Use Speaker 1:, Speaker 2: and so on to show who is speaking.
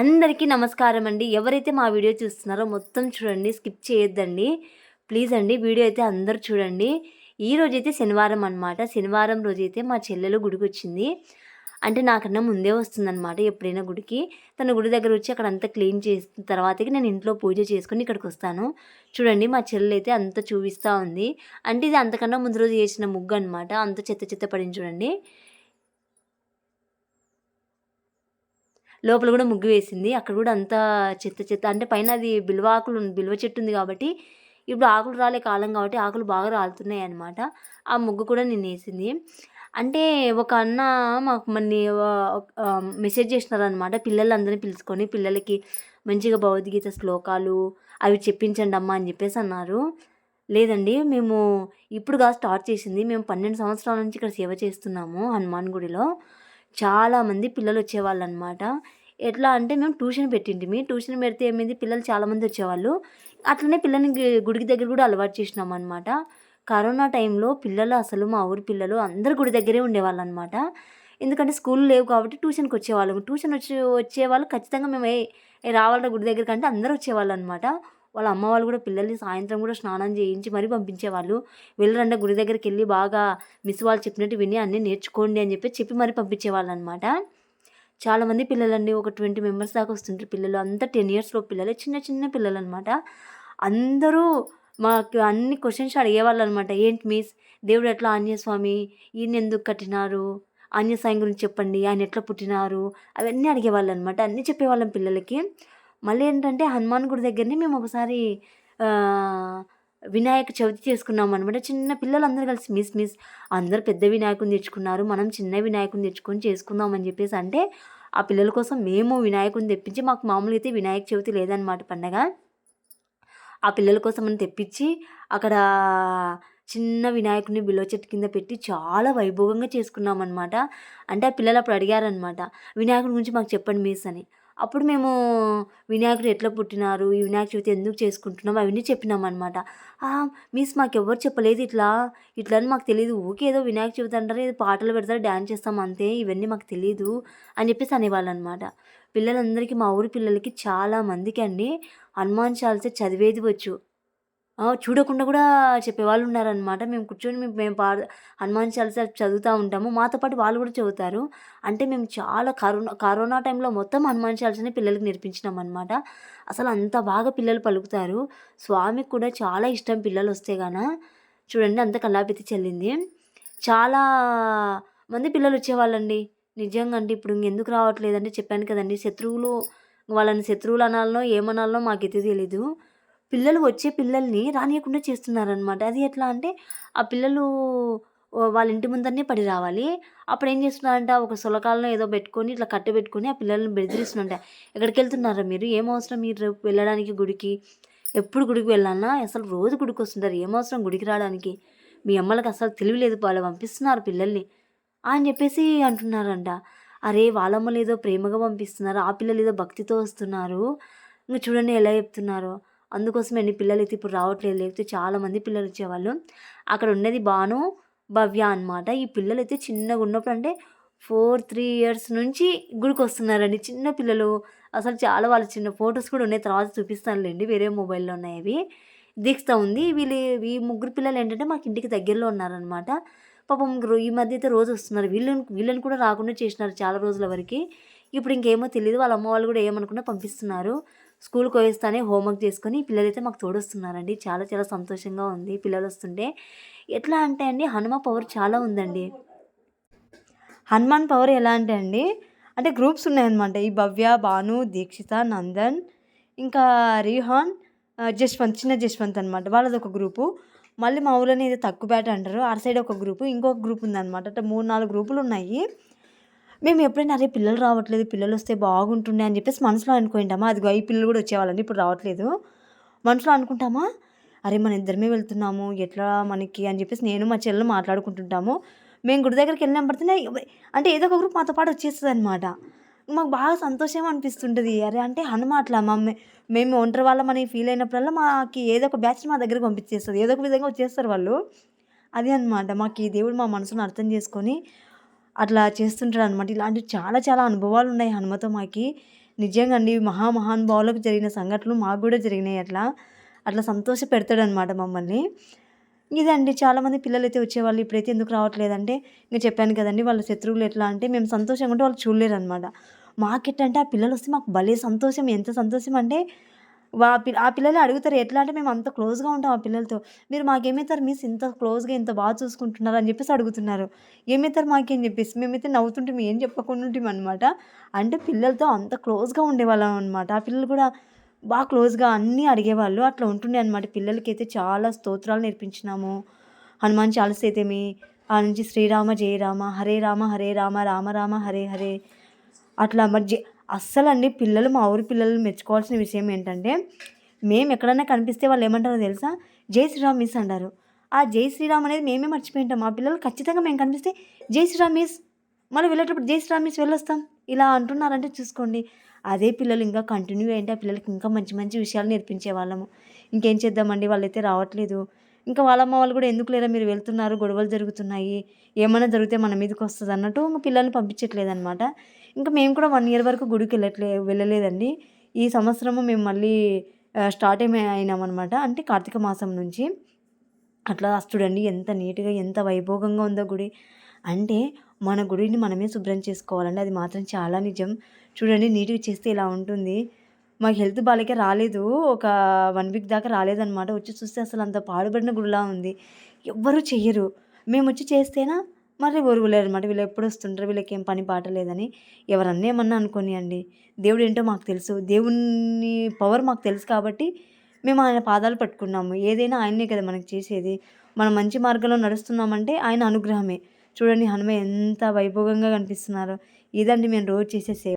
Speaker 1: అందరికీ నమస్కారం అండి. ఎవరైతే మా వీడియో చూస్తున్నారో మొత్తం చూడండి స్కిప్ చేయొద్దండి. ప్లీజ్ అండి వీడియో అయితే అందరూ చూడండి. ఈ రోజైతే శనివారం అనమాట శనివారం రోజైతే మా చెల్లెలు గుడికి వచ్చింది అంటే నాకన్నా ముందే వస్తుందన్నమాట ఎప్పుడైనా గుడికి. తన గుడి దగ్గర వచ్చి అక్కడ అంతా క్లీన్ చేసిన తర్వాతకి నేను ఇంట్లో పూజ చేసుకుని ఇక్కడికి వస్తాను. చూడండి మా చెల్లెలు అయితే అంత చూపిస్తూ ఉంది. అంటే ఇది అంతకన్నా ముందు రోజు చేసిన ముగ్గు అనమాట అంత చెత్త చెత్త పడింది చూడండి. లోపల కూడా ముగ్గు వేసింది. అక్కడ కూడా అంతా చెత్త చెత్త అంటే పైన అది బిల్వ ఆకులు బిల్వ చెట్టు ఉంది కాబట్టి ఇప్పుడు ఆకులు రాలే కాలం కాబట్టి ఆకులు బాగా రాలుతున్నాయి అనమాట ఆ ముగ్గు కూడా నేను వేసింది. అంటే ఒక అన్న మాకు మన్ని మెసేజ్ చేసినారనమాట పిల్లలందరినీ పిలుచుకొని పిల్లలకి మంచిగా భగవద్గీత శ్లోకాలు అవి చెప్పించండి అమ్మా అని చెప్పేసి అన్నారు. లేదండి మేము ఇప్పుడుగా స్టార్ట్ చేసింది. మేము పన్నెండు సంవత్సరాల నుంచి ఇక్కడ సేవ చేస్తున్నాము హనుమాన్ గుడిలో. చాలామంది పిల్లలు వచ్చేవాళ్ళు అనమాట ఎట్లా అంటే మేము ట్యూషన్ పెట్టింటిమి ట్యూషన్ పెడితే ఏమైంది? పిల్లలు చాలామంది వచ్చేవాళ్ళు. అట్లనే పిల్లల్ని గుడికి దగ్గర కూడా అలవాటు చేసినాం అనమాట కరోనా టైంలో పిల్లలు అసలు మా ఊరి పిల్లలు అందరు గుడి దగ్గరే ఉండేవాళ్ళు అనమాట ఎందుకంటే స్కూల్ లేవు కాబట్టి ట్యూషన్కి వచ్చేవాళ్ళం. ట్యూషన్ వచ్చి వచ్చేవాళ్ళు ఖచ్చితంగా మేము ఏ రావాలరా గుడి దగ్గర కంటే అందరూ వచ్చేవాళ్ళు అనమాట వాళ్ళ అమ్మ వాళ్ళు కూడా పిల్లల్ని సాయంత్రం కూడా స్నానం చేయించి మరీ పంపించేవాళ్ళు. వెళ్ళరంటే గుడి దగ్గరికి వెళ్ళి బాగా మిస్ వాళ్ళు చెప్పినట్టు విని అన్నీ నేర్చుకోండి అని చెప్పి చెప్పి మరీ పంపించేవాళ్ళు అనమాట చాలామంది పిల్లలండి ఒక ట్వంటీ మెంబర్స్ దాకా వస్తుంటారు పిల్లలు. అంతా టెన్ ఇయర్స్లో పిల్లలే చిన్న చిన్న పిల్లలు అనమాట అందరూ మాకు అన్ని క్వశ్చన్స్ అడిగేవాళ్ళు అనమాట ఏంటి మిస్? దేవుడు ఎట్లా ఆంజనేయ స్వామి? ఈయన ఎందుకు కట్టినారు? ఆంజనేయ గురించి చెప్పండి. ఆయన ఎట్లా పుట్టినారు? అవన్నీ అడిగేవాళ్ళు అనమాట అన్నీ చెప్పేవాళ్ళం పిల్లలకి. మళ్ళీ ఏంటంటే హనుమాన్ గుడి దగ్గరనే మేము ఒకసారి వినాయక చవితి చేసుకున్నాం అనమాట చిన్న పిల్లలందరూ కలిసి మిస్ మిస్ అందరు పెద్ద వినాయకుని తెచ్చుకున్నారు. మనం చిన్న వినాయకుని తెచ్చుకొని చేసుకుందాం అని చెప్పేసి అంటే ఆ పిల్లల కోసం మేము వినాయకుని తెప్పించి మాకు మామూలుగా అయితే వినాయక చవితి లేదనమాట పండగ. ఆ పిల్లల కోసం అని తెప్పించి అక్కడ చిన్న వినాయకుని బిలో చెట్టు కింద పెట్టి చాలా వైభవంగా చేసుకున్నాం అనమాట అంటే ఆ పిల్లలు అప్పుడు అడిగారనమాట వినాయకుడి గురించి మాకు చెప్పండి మిస్ అని. అప్పుడు మేము వినాయకుడు ఎట్లా పుట్టినారు ఈ వినాయక చవితి ఎందుకు చేసుకుంటున్నాం అవన్నీ చెప్పినాం అనమాట మిస్ మాకు ఎవరు చెప్పలేదు ఇట్లా. ఇట్లా అని మాకు తెలియదు ఊకే ఏదో వినాయక చవితి అంటారు ఏదో పాటలు పెడతారు డ్యాన్స్ చేస్తాం అంతే. ఇవన్నీ మాకు తెలియదు అని చెప్పేసి అనేవాళ్ళు అనమాట పిల్లలందరికీ మా ఊరి పిల్లలకి చాలా మందికి అండి హనుమాన్ చాలిసే చదివేది వచ్చు. చూడకుండా కూడా చెప్పేవాళ్ళు ఉన్నారనమాట మేము కూర్చొని మేము మేము పా హనుమాన్ చాలీసా చదువుతూ ఉంటాము. మాతో పాటు వాళ్ళు కూడా చదువుతారు. అంటే మేము చాలా కరోనా కరోనా టైంలో మొత్తం హనుమాన్ చాలీసాని పిల్లలకి నేర్పించినాం అనమాట అసలు అంత బాగా పిల్లలు పలుకుతారు. స్వామికి కూడా చాలా ఇష్టం పిల్లలు వస్తే గాన. చూడండి అంత కల్లాపెత్తి చెల్లింది చాలా మంది పిల్లలు వచ్చేవాళ్ళండి. నిజంగా అంటే ఇప్పుడు ఎందుకు రావట్లేదంటే చెప్పాను కదండి శత్రువులు వాళ్ళని శత్రువులు అనాలనో ఏమనాలనో మాకైతే తెలీదు. పిల్లలు వచ్చే పిల్లల్ని రానియకుండా చేస్తున్నారనమాట అది ఎట్లా అంటే ఆ పిల్లలు వాళ్ళ ఇంటి ముందరనే పడి రావాలి. అప్పుడు ఏం చేస్తున్నారంట ఒక సులకాలను ఏదో పెట్టుకొని ఇట్లా కట్టె పెట్టుకొని ఆ పిల్లల్ని బెదిరిస్తున్నారంట. ఎక్కడికి వెళ్తున్నారా మీరు? ఏం అవసరం మీరు వెళ్ళడానికి గుడికి? ఎప్పుడు గుడికి వెళ్ళాలన్నా అసలు రోజు గుడికి వస్తుంటారు. ఏమవసరం గుడికి రావడానికి? మీ అమ్మలకు అసలు తెలివి వాళ్ళు పంపిస్తున్నారు పిల్లల్ని. అని చెప్పేసి అంటున్నారంట. అరే వాళ్ళమ్మలు ఏదో ప్రేమగా పంపిస్తున్నారు. ఆ పిల్లలు ఏదో భక్తితో వస్తున్నారు. ఇంకా చూడండి ఎలా చెప్తున్నారో. అందుకోసమే ఎన్ని పిల్లలు అయితే ఇప్పుడు రావట్లేదు. లేకపోతే చాలామంది పిల్లలు వచ్చేవాళ్ళు అక్కడ ఉన్నది బాను భవ్య అనమాట ఈ పిల్లలు అయితే చిన్నగా ఉన్నప్పుడు అంటే ఫోర్ త్రీ ఇయర్స్ నుంచి గుడికి వస్తున్నారండి చిన్న పిల్లలు. అసలు చాలా వాళ్ళ చిన్న ఫొటోస్ కూడా ఉన్నాయి. తర్వాత చూపిస్తానులేండి. వేరే మొబైల్లో ఉన్నాయి అవి దీక్ష ఉంది. వీళ్ళు ఈ ముగ్గురు పిల్లలు ఏంటంటే మాకు ఇంటికి దగ్గరలో ఉన్నారనమాట పాపం ఈ మధ్య అయితే రోజు వస్తున్నారు. వీళ్ళని వీళ్ళని కూడా రాకుండా చేసినారు చాలా రోజుల వరకు. ఇప్పుడు ఇంకేమో తెలియదు వాళ్ళ అమ్మ వాళ్ళు కూడా ఏమనుకున్నా పంపిస్తున్నారు. స్కూల్కి పోయిస్తానే హోంవర్క్ చేసుకొని పిల్లలైతే మాకు తోడొస్తున్నారండి. చాలా చాలా సంతోషంగా ఉంది పిల్లలు వస్తుంటే ఎట్లా అంటే అండి హనుమ పవర్ చాలా ఉందండి. హనుమాన్ పవర్ ఎలా అంటే అండి అంటే గ్రూప్స్ ఉన్నాయన్నమాట. ఈ భవ్య భాను దీక్షిత నందన్ ఇంకా రిహాన్ జశ్వంత్ చిన్న జశ్వంత్ అనమాట వాళ్ళది ఒక గ్రూపు. మళ్ళీ మా ఊళ్ళోనే ఏదో తక్కువ బ్యాట్ అంటారు. ఆ సైడ్ ఒక గ్రూపు ఇంకొక గ్రూప్ ఉందన్నమాట. అంటే మూడు నాలుగు గ్రూపులు ఉన్నాయి మేము ఎప్పుడైనా అరే పిల్లలు రావట్లేదు పిల్లలు వస్తే బాగుంటుండే అని చెప్పేసి మనసులో అనుకుంటామా అది ఈ పిల్లలు కూడా వచ్చేవాళ్ళని ఇప్పుడు రావట్లేదు. మనసులో అనుకుంటామా? అరే మన ఇద్దరమే వెళ్తున్నాము ఎట్లా మనకి? అని చెప్పేసి నేను మా చెల్లెలు మాట్లాడుకుంటుంటాము. మేము గుడి దగ్గరికి వెళ్ళిన పడితేనే అంటే ఏదో ఒక గ్రూప్ మాతో పాటు వచ్చేస్తుంది అనమాట మాకు బాగా సంతోషం అనిపిస్తుంటుంది. అరే అంటే అనమాట్లా అట్లా మా మేము ఒంటరి వాళ్ళమని ఫీల్ అయినప్పుడల్లా మాకు ఏదో ఒక బ్యాచ్ మా దగ్గర పంపించేస్తుంది. ఏదో ఒక విధంగా వచ్చేస్తారు వాళ్ళు. అదే అనమాట మాకు ఈ దేవుడు మా మనసును అర్థం చేసుకొని అట్లా చేస్తుంటాడు అనమాట ఇలాంటి చాలా చాలా అనుభవాలు ఉన్నాయి హనుమతో మాకి. నిజంగా అండి మహా మహానుభావులకు జరిగిన సంఘటనలు మాకు కూడా జరిగినాయి అట్లా. అట్లా సంతోష పెడతాడనమాట మమ్మల్ని. ఇదండి చాలామంది పిల్లలైతే వచ్చేవాళ్ళు ఇప్పుడైతే ఎందుకు రావట్లేదంటే ఇంకా చెప్పాను కదండి వాళ్ళ శత్రువులు ఎట్లా అంటే మేము సంతోషంగా ఉంటే వాళ్ళు చూడలేరు అనమాట మాకెట్టంటే ఆ పిల్లలు వస్తే మాకు భలే సంతోషం. ఎంత సంతోషం అంటే వా పి ఆ పిల్లలు అడుగుతారు ఎట్లా అంటే మేము అంత క్లోజ్గా ఉంటాం ఆ పిల్లలతో. మీరు మాకేమవుతారు మిస్ ఇంత క్లోజ్గా ఇంత బాగా చూసుకుంటున్నారు అని చెప్పేసి అడుగుతున్నారు. ఏమవుతారు మాకేం చెప్పేసి మేమైతే నవ్వుతుంటే ఏం చెప్పకుండా ఉంటాం అనమాట అంటే పిల్లలతో అంత క్లోజ్గా ఉండేవాళ్ళం అనమాట ఆ పిల్లలు కూడా బాగా క్లోజ్గా అన్నీ అడిగేవాళ్ళు. అట్లా ఉంటుండే అనమాట పిల్లలకైతే చాలా స్తోత్రాలు నేర్పించినాము. హనుమాన్ చాలీస ఆ నుంచి శ్రీరామ జయ రామ హరే రామ హరే రామ రామ రామ హరే హరే. అట్లా మరి అస్సలు అండి పిల్లలు మా ఊరి పిల్లలు మెచ్చుకోవాల్సిన విషయం ఏంటంటే మేము ఎక్కడైనా కనిపిస్తే వాళ్ళు ఏమంటారో తెలుసా? జై శ్రీరామ్ మిస్ అంటారు. ఆ జై శ్రీరామ్ అనేది మేమే మర్చిపోయింటాం. మా పిల్లలు ఖచ్చితంగా మేము కనిపిస్తే జై శ్రీరామ్ మిస్ మనం వెళ్ళేటప్పుడు జై శ్రీరామ్ మిస్ వెళ్ళొస్తాం. ఇలా అంటున్నారంటే చూసుకోండి. అదే పిల్లలు ఇంకా కంటిన్యూ అయ్యింటే ఆ పిల్లలకి ఇంకా మంచి మంచి విషయాలు నేర్పించే వాళ్ళము. ఇంకేం చేద్దామండి? వాళ్ళైతే రావట్లేదు. ఇంకా వాళ్ళ అమ్మ వాళ్ళు కూడా ఎందుకు లేరా మీరు వెళ్తున్నారు గొడవలు జరుగుతున్నాయి ఏమైనా జరిగితే మన మీదకి వస్తుంది అన్నట్టు ఇంకా పిల్లల్ని పంపించట్లేదు అనమాట ఇంకా మేము కూడా వన్ ఇయర్ వరకు గుడికి వెళ్ళట్లే వెళ్ళలేదండి. ఈ సంవత్సరము మేము మళ్ళీ స్టార్ట్ ఏమి అయినామన్నమాట. అంటే కార్తీక మాసం నుంచి. అట్లా చూడండి ఎంత నీట్గా ఎంత వైభోగంగా ఉందో గుడి. అంటే మన గుడిని మనమే శుభ్రం చేసుకోవాలండి అది మాత్రం చాలా నిజం. చూడండి నీట్గా చేస్తే ఇలా ఉంటుంది. మాకు హెల్త్ బాగాలేక రాలేదు. ఒక వన్ వీక్ దాకా రాలేదనమాట వచ్చి చూస్తే అసలు అంత పాడుబడిన గుడిలా ఉంది. ఎవ్వరూ చెయ్యరు. మేము వచ్చి చేస్తేనా? మరి ఒరుగులేరు అనమాట వీళ్ళు ఎప్పుడు వస్తుంటారు? వీళ్ళకి ఏం పని పాట లేదని. ఎవరన్నా ఏమన్నా అనుకోని అండి. దేవుడు ఏంటో మాకు తెలుసు. దేవుని పవర్ మాకు తెలుసు కాబట్టి మేము ఆయన పాదాలు పట్టుకున్నాము. ఏదైనా ఆయనే కదా మనకి చేసేది. మనం మంచి మార్గంలో నడుస్తున్నామంటే ఆయన అనుగ్రహమే. చూడండి హనుమ ఎంత వైభోగంగా కనిపిస్తున్నారో. ఇదండి మేము రోజు చేసే సేవ.